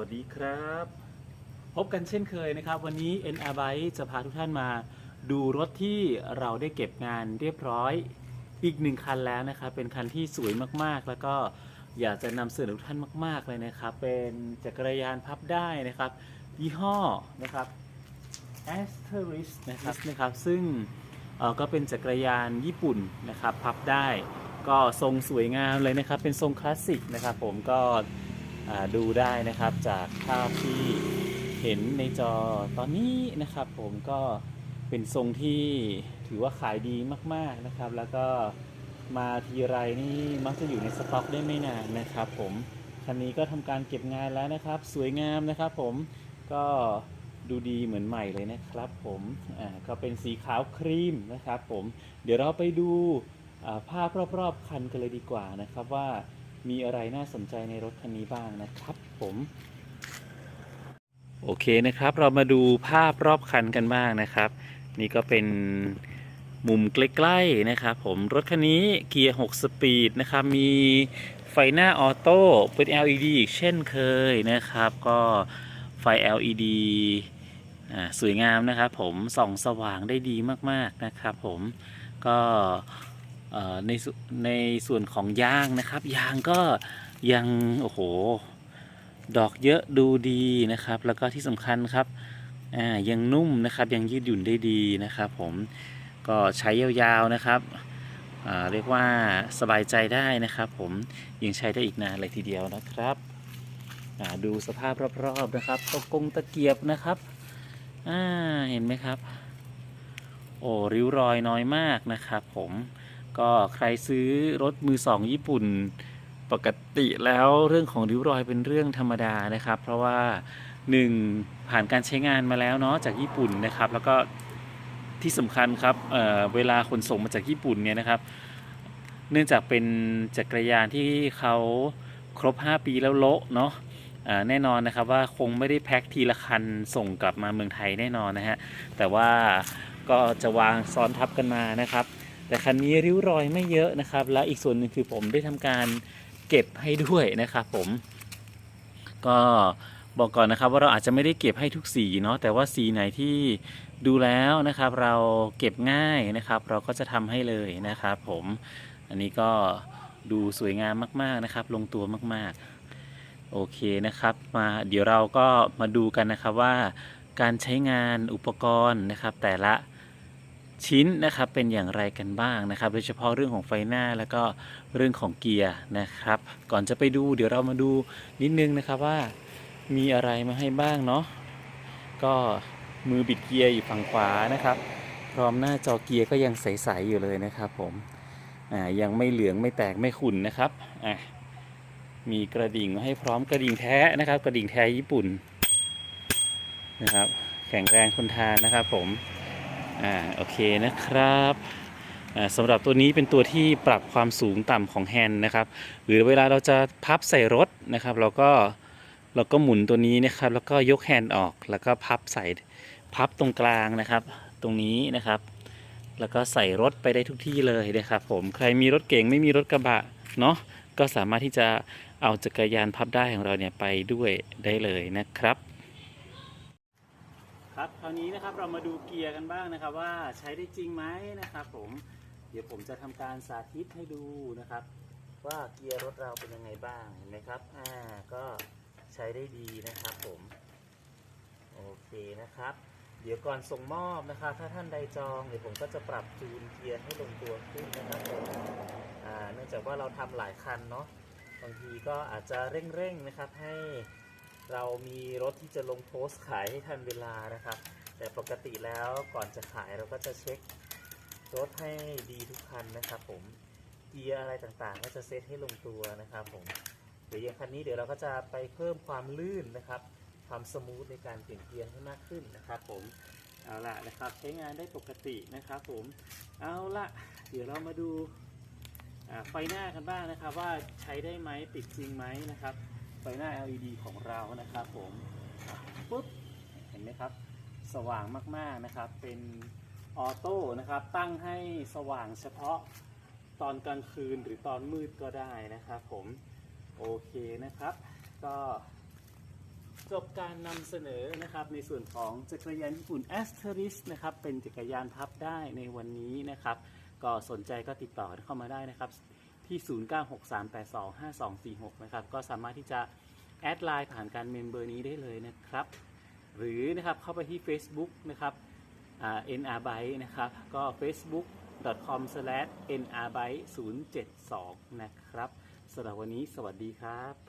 วัสดีครับ พบกันเช่นเคยนะครับ วันนี้ NR b y จะพาทุกท่านมาดูรถที่เราได้เก็บงานเรียบร้อยอีกหนึ่งคันแล้วนะครับ เป็นคันที่สวยมากๆ แล้วก็อยากจะนำเสนอทุกท่านมาก ๆ เลยนะครับ เป็นจักรยานพับได้นะครับ ยี่ห้อนะครับ a s t e r i s นะครับนะครับ ซึ่งก็เป็นจักรยานญี่ปุ่นนะครับ พับได้ก็ทรงสวยงามเลยนะครับ เป็นทรงคลาสสิกนะครับ ผมก็ ดูได้นะครับจากภาพที่เห็นในจอตอนนี้นะครับผมก็เป็นทรงที่ถือว่าขายดีมากๆนะครับ แล้วก็มาทีไรนี่มักจะอยู่ในสต็อกได้ไม่นานนะครับผมคันนี้ก็ทำการเก็บงานแล้วนะครับ สวยงามนะครับผมก็ดูดีเหมือนใหม่เลยนะครับผมอ่าก็เป็นสีขาวครีมนะครับผมเดี๋ยวเราไปดูอ่าภาพรอบๆคันกันเลยดีกว่านะครับว่า มีอะไรน่าสนใจในรถคันนี้บ้างนะครับผม โอเคนะครับ เรามาดูภาพรอบคันกันบ้างนะครับ นี่ก็เป็นมุมใกล้ๆนะครับผมรถคันนี้เกียร์ 6 สปีดนะครับ มีไฟหน้าออโต้เป็น LED อีกเช่นเคยนะครับ ก็ไฟ LED สวยงามนะครับผมส่องสว่างได้ดีมากๆนะครับผมก็ ในส่วนในส่วนของยางนะครับ ยางก็ยังโอ้โห ดอกเยอะดูดีนะครับ แล้วก็ที่สำคัญครับอ่ายังนุ่มนะครับยังยืดหยุ่นได้ดีนะครับ ผมก็ใช้ยาวๆนะครับเรียกว่าสบายใจได้นะครับผมยังใช้ได้อีกนานเลยทีเดียวนะครับดูสภาพรอบๆนะครับตะกงตะเกียบนะครับเห็นไหมครับ โอ้ริ้วรอยน้อยมากนะครับผม ก็ใครซื้อรถมือสองญี่ปุ่นปกติแล้วเรื่องของริ้วรอยเป็นเรื่องธรรมดานะครับ เพราะว่าหนึ่งผ่านการใช้งานมาแล้วเนาะจากญี่ปุ่นนะครับ แล้วก็ที่สำคัญครับเเวลาขนส่งมาจากญี่ปุ่นเนี่ยนะครับ เนื่องจากเป็นจักรยานที่เขาครบ 5 ปีแล้วโละเนาะแน่นอนนะครับว่าคงไม่ได้แพ็คทีละคันส่งกลับมาเมืองไทยแน่นอนนะฮะแต่ว่าก็จะวางซ้อนทับกันมานะครับ แต่คันนี้ริ้วรอยไม่เยอะนะครับ และอีกส่วนหนึ่งคือผมได้ทำการเก็บให้ด้วยนะครับผม ก็บอกก่อนนะครับว่าเราอาจจะไม่ได้เก็บให้ทุกสีเนาะแต่ว่าสีไหนที่ดูแล้วนะครับ เราเก็บง่ายนะครับ เราก็จะทำให้เลยนะครับผมอันนี้ก็ดูสวยงามมาก ๆนะครับ ลงตัวมาก ๆ โอเคนะครับ มาเดี๋ยวเราก็มาดูกันนะครับว่าการใช้งานอุปกรณ์นะครับ แต่ละ ชิ้นนะครับเป็นอย่างไรกันบ้างนะครับ โดยเฉพาะเรื่องของไฟหน้าแล้วก็เรื่องของเกียร์นะครับ ก่อนจะไปดูเดี๋ยวเรามาดูนิดนึงนะครับว่ามีอะไรมาให้บ้างเนาะก็มือบิดเกียร์อยู่ฝั่งขวานะครับ พร้อมหน้าจอเกียร์ก็ยังใสๆอยู่เลยนะครับผมอ่ายังไม่เหลืองไม่แตกไม่ขุ่นนะครับอะมีกระดิ่งมาให้พร้อมกระดิ่งแท้นะครับ กระดิ่งแท้ญี่ปุ่นนะครับ แข็งแรงทนทานนะครับผม อ่าโอเคนะครับอ่าสำหรับตัวนี้เป็นตัวที่ปรับความสูงต่ำของแฮนด์นะครับ หรือเวลาเราจะพับใส่รถนะครับ เราก็เราก็หมุนตัวนี้นะครับ แล้วก็ยกแฮนด์ออกแล้วก็พับใส่พับตรงกลางนะครับ ตรงนี้นะครับ แล้วก็ใส่รถไปได้ทุกที่เลยนะครับ ผมใครมีรถเก่งไม่มีรถกระบะเนาะก็สามารถที่จะเอาจักรยานพับได้ของเราเนี่ยไปด้วยได้เลยนะครับ ครับคราวนี้นะครับเรามาดูเกียร์กันบ้างนะครับ ว่าใช้ได้จริงไหมนะครับผมเดี๋ยวผมจะทำการสาธิตให้ดูนะครับ ว่าเกียร์รถเราเป็นยังไงบ้างเห็นไหมครับอ่าก็ใช้ได้ดีนะครับผมโอเคนะครับ เดี๋ยวก่อนส่งมอบนะครับ ถ้าท่านใดจองเดี๋ยวผมก็จะปรับจูนเกียร์ให้ลงตัวขึ้นนะครับผมอ่าเนื่องจากว่าเราทำหลายคันเนาะบางทีก็อาจจะเร่งๆนะครับให้ เรามีรถที่จะลงโพสต์ขายให้ทันเวลานะครับ แต่ปกติแล้วก่อนจะขายเราก็จะเช็ครถให้ดีทุกคันนะครับ ผมเกียร์อะไรต่างๆ ก็จะเซตให้ลงตัวนะครับ ผมเดี๋ยวอย่างคันนี้เดี๋ยวเราก็จะไปเพิ่มความลื่นนะครับ ความสมูทในการเปลี่ยนเกียร์ให้มากขึ้นนะครับ ผมเอาละนะครับใช้งานได้ปกตินะครับ ผมเอาละเดี๋ยวเรามาดูไฟหน้ากันบ้างนะครับ ว่าใช้ได้ไหมติดจริงไหมนะครับ ฟหน้า LED ของเรานะครับผมปุ๊บเห็นไหมครับ สว่างมากๆนะครับ เป็นออโต้นะครับ ตั้งให้สว่างเฉพาะตอนกลางคืนหรือตอนมืดก็ได้นะครับผมโอเคนะครับ ก็จบการนำเสนอนะครับในส่วนของจักรยานญี่ปุ่น a s t e r i s นะครับเป็นจักรยานพับได้ในวันนี้นะครับ ก็สนใจก็ติดต่อเข้ามาได้นะครับ ที่ 0963825246 นะครับ ก็สามารถที่จะแอดไลน์ผ่านการเมมเบอร์นี้ได้เลยนะครับ หรือนะครับเข้าไปที่ Facebook นะครับ nrbyte นะครับ ก็ facebook.com/nrbyte072 นะครับสำหรับวันนี้สวัสดีครับ